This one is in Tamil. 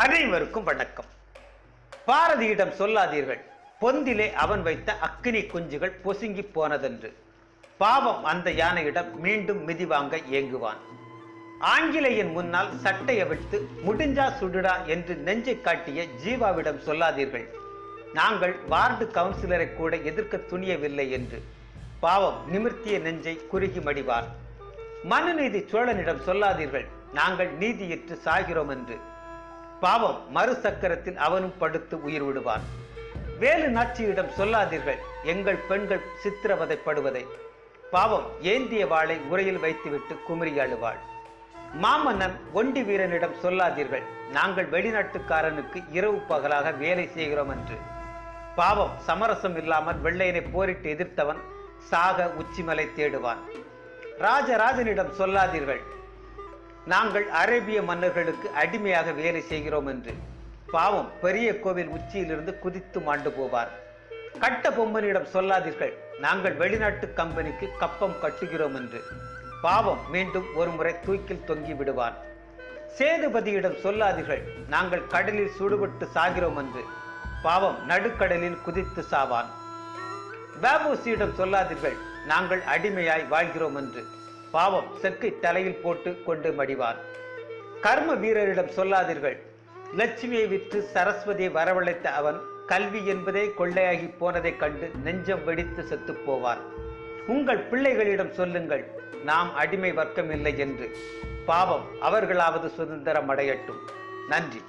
அனைவருக்கும் வணக்கம். பாரதியிடம் சொல்லாதீர்கள். பொந்திலே அவன் வைத்த அக்கினி குஞ்சுகள் பொசுங்கி போனதென்று. பாவம் அந்த யானையிடம் மீண்டும் மிதி வாங்க ஏங்குவான். ஆங்கிலேயன் முன்னால் சட்டையை விட்டு முடிஞ்சா சுடுடா என்று நெஞ்சை காட்டிய ஜீவாவிடம் சொல்லாதீர்கள். நாங்கள் வார்டு கவுன்சிலரை கூட எதிர்க்க துணியவில்லை என்று. பாவம் நிமிர்த்திய நெஞ்சை குறுகி மடிவார் மனுநீதி சோழனிடம் சொல்லாதீர்கள். நாங்கள் நீதியிற்று சாகிறோம் என்று. பாவம் மறு சக்கரத்தில் அவனும் படுத்து உயிர் விடுவான். வேலு நாச்சியிடம் சொல்லாதீர்கள் எங்கள் பெண்கள் சித்திரவதைப்படுவதை. பாவம் ஏந்திய வாளை உரையில் வைத்துவிட்டு குமரி அழுவாள். மாமன்னன் ஒண்டி வீரனிடம் சொல்லாதீர்கள் நாங்கள் வெளிநாட்டுக்காரனுக்கு இரவு பகலாக வேலை செய்கிறோம் என்று. பாவம் சமரசம் இல்லாமல் வெள்ளையனை போரிட்டு எதிர்த்தவன் சாக உச்சிமலை தேடுவான். ராஜராஜனிடம் சொல்லாதீர்கள் நாங்கள் அரேபிய மன்னர்களுக்கு அடிமையாக வேலை செய்கிறோம் என்று. பாவம் பெரிய கோவில் உச்சியிலிருந்து குதித்து மாண்டு போவார். கட்ட பொம்மனிடம் சொல்லாதீர்கள் நாங்கள் வெளிநாட்டு கம்பெனிக்கு கப்பம் கட்டுகிறோம் என்று. பாவம் மீண்டும் ஒருமுறை தூக்கில் தொங்கி விடுவான் சேதுபதியிடம் சொல்லாதீர்கள் நாங்கள் கடலில் சுடுபட்டு சாகிறோம் என்று. பாவம் நடுக்கடலில் குதித்து சாவான். பாபுசியிடம் சொல்லாதீர்கள் நாங்கள் அடிமையாய் வாழ்கிறோம் என்று. பாவம் செக்கை தலையில் போட்டு கொண்டு மடிவார். கர்ம வீரரிடம் சொல்லாதீர்கள். லட்சுமியை விற்று சரஸ்வதியை வரவழைத்த அவன் கல்வி என்பதே கொள்ளையாகி போனதைக் கண்டு நெஞ்சம் வெடித்து செத்துப் போவார். உங்கள் பிள்ளைகளிடம் சொல்லுங்கள் நாம் அடிமை வர்க்கம் இல்லை என்று. பாவம் அவர்களாவது சுதந்திரம் அடையட்டும். நன்றி.